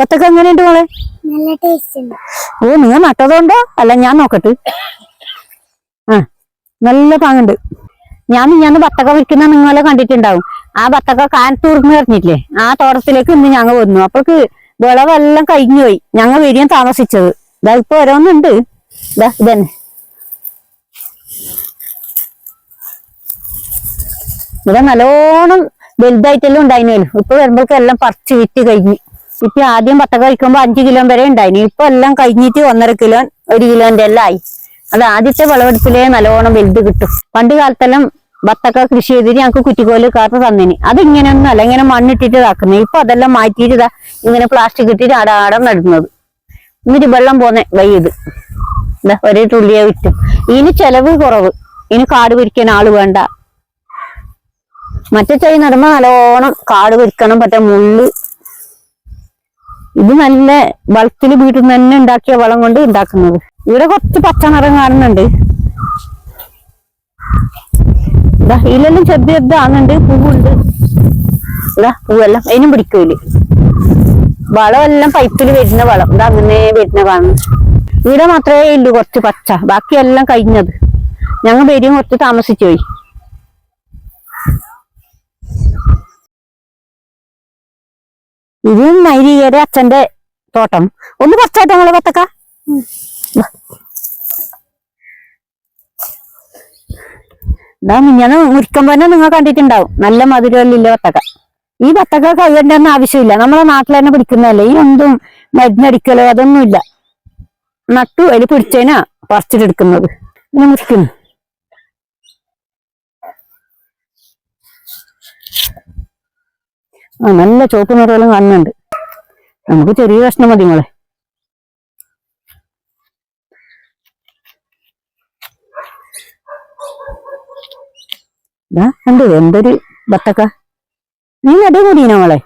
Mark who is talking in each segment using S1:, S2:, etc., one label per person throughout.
S1: ബത്തക്ക എങ്ങനെയുണ്ട് മോളെ?
S2: നല്ല ടേസ്റ്റ് ഉണ്ട്.
S1: ഓ നീ നട്ടതുണ്ടോ അല്ല ഞാൻ നോക്കട്ടെ. ആ നല്ല പാങ്ങുണ്ട്. ഞാൻ ഞാൻ ബത്തക്ക വിൽക്കുന്ന നിങ്ങളെ കണ്ടിട്ടുണ്ടാവും. ആ ബത്തക്ക കാനത്തൂർന്ന് പറഞ്ഞില്ലേ? ആ തോട്ടത്തിലേക്ക് ഇന്ന് ഞങ്ങൾ വന്നു. അപ്പോൾക്ക് വിളവെല്ലാം കഴിഞ്ഞു പോയി. ഞങ്ങൾ വരികയും താമസിച്ചത്. ഇതാ ഇപ്പൊ ഓരോന്നുണ്ട്. ഇതാ ഇതന്നെ. ഇവിടെ നല്ലോണം വലുതായിട്ടെല്ലാം ഉണ്ടായിരുന്നു ഇപ്പൊ വരുമ്പോഴേക്കും എല്ലാം പറിച്ചു വിറ്റ് കഴിഞ്ഞു. ഇപ്പൊ ആദ്യം പത്തക്ക കഴിക്കുമ്പോ അഞ്ചു കിലോ വരെ ഉണ്ടായിന്. ഇപ്പൊ എല്ലാം കഴിഞ്ഞിട്ട് ഒന്നര കിലോ ഒരു കിലോന്റെ എല്ലാം ആയി. അത് ആദ്യത്തെ വിളവെടുപ്പിലേ നല്ലോണം വലുത് കിട്ടും. പണ്ട് കാലത്തെല്ലാം ബത്തക്ക കൃഷി ചെയ്തിട്ട് ഞങ്ങൾക്ക് കുറ്റിക്കോൽ കാത്ത് തന്നിന്. അത് ഇങ്ങനെയൊന്നും അല്ല ഇങ്ങനെ മണ്ണിട്ടിട്ട് ഇതാക്കുന്നത് ഇപ്പൊ അതെല്ലാം മാറ്റിയിട്ട് ഇതാ ഇങ്ങനെ പ്ലാസ്റ്റിക് ഇട്ടിട്ട് ആടാടം നടുന്നത്. എന്നിട്ട് വെള്ളം പോന്നെ വയ്യത് എന്താ ഒരേ തുള്ളിയെ വിറ്റും. ഇനി ചെലവ് കുറവ്. ഇനി കാട് പിരിക്കാൻ ആൾ വേണ്ട. മറ്റേ തൈ നടുമ്പോ നല്ലോണം കാട് പിരിക്കണം പറ്റ മുള്ള് ഇത് നല്ല വളത്തിൽ വീട്ടിൽ നിന്ന് തന്നെ ഉണ്ടാക്കിയ വളം കൊണ്ട് ഉണ്ടാക്കുന്നത്. ഇവിടെ കുറച്ച് പച്ച നിറം കാണുന്നുണ്ട്. ഇതാ ഇതിലെല്ലാം ചെറുത് ചെറുതാകുന്നുണ്ട് പൂവുണ്ട്. ഇതാ പൂവെല്ലാം. അതിനും പിടിക്കൂൽ. വളമെല്ലാം പൈപ്പിൽ വരുന്ന വളം. ഇതാ അങ്ങനെ വരുന്ന കാണുന്നു ഇവിടെ മാത്രമേ ഉള്ളൂ കുറച്ച് പച്ച. ബാക്കിയെല്ലാം കഴിഞ്ഞത്. ഞങ്ങൾ വരും കുറച്ച് താമസിച്ചു പോയി. ഇത് നൈരീകയുടെ അച്ഛന്റെ തോട്ടം. ഒന്ന് കുറച്ചായിട്ട് നമ്മളെ പത്തക്ക ഇതാ മിഞ്ഞാന്ന് മുരിക്കുമ്പോ തന്നെ നിങ്ങൾ കണ്ടിട്ടുണ്ടാവും. നല്ല മധുരമല്ലില്ല വത്തക്ക. ഈ വത്തക്ക കഴിയേണ്ട ആവശ്യമില്ല. നമ്മളെ നാട്ടിൽ തന്നെ പിടിക്കുന്നതല്ലേ? ഈ ഒന്നും മരുന്നടിക്കലോ അതൊന്നുമില്ല. നട്ടു അതിൽ പിടിച്ചതിനാ പറിച്ചിട്ടെടുക്കുന്നത്. മുറിക്കുന്നു. ആ നല്ല ചുവപ്പ് നിറമെല്ലാം കാണുന്നുണ്ട്. നമുക്ക് ചെറിയ കഷ്ണം മതി മോളെ. കണ്ടു എന്തൊരു ബത്തക്ക. നീ നട കൂടിയോ മോളെ?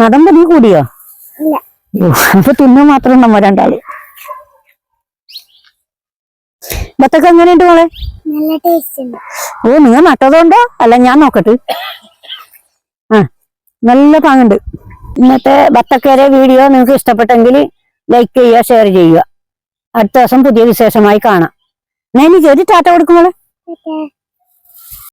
S1: നടമ്പ നീ കൂടിയോ? അപ്പൊ തിന്നാൻ മാത്രം നമ്മ രണ്ടാൾ? ബത്തക്ക എങ്ങനെയുണ്ട് മോളെ? ഓ നീ നട്ടതുകൊണ്ടോ? അല്ല ഞാൻ നോക്കട്ടെ. ആ. നല്ല പാങ്ങുണ്ട്. ഇന്നത്തെ ബത്തക്കയുടെ വീഡിയോ നിങ്ങൾക്ക് ഇഷ്ടപ്പെട്ടെങ്കിൽ ലൈക്ക് ചെയ്യുക ഷെയർ ചെയ്യുക. അടുത്ത ദിവസം പുതിയ വിശേഷമായി കാണാം. ഞാൻ എനിക്ക് ഒരു ടാറ്റ കൊടുക്കുമോളെ
S2: ഓക്കേ.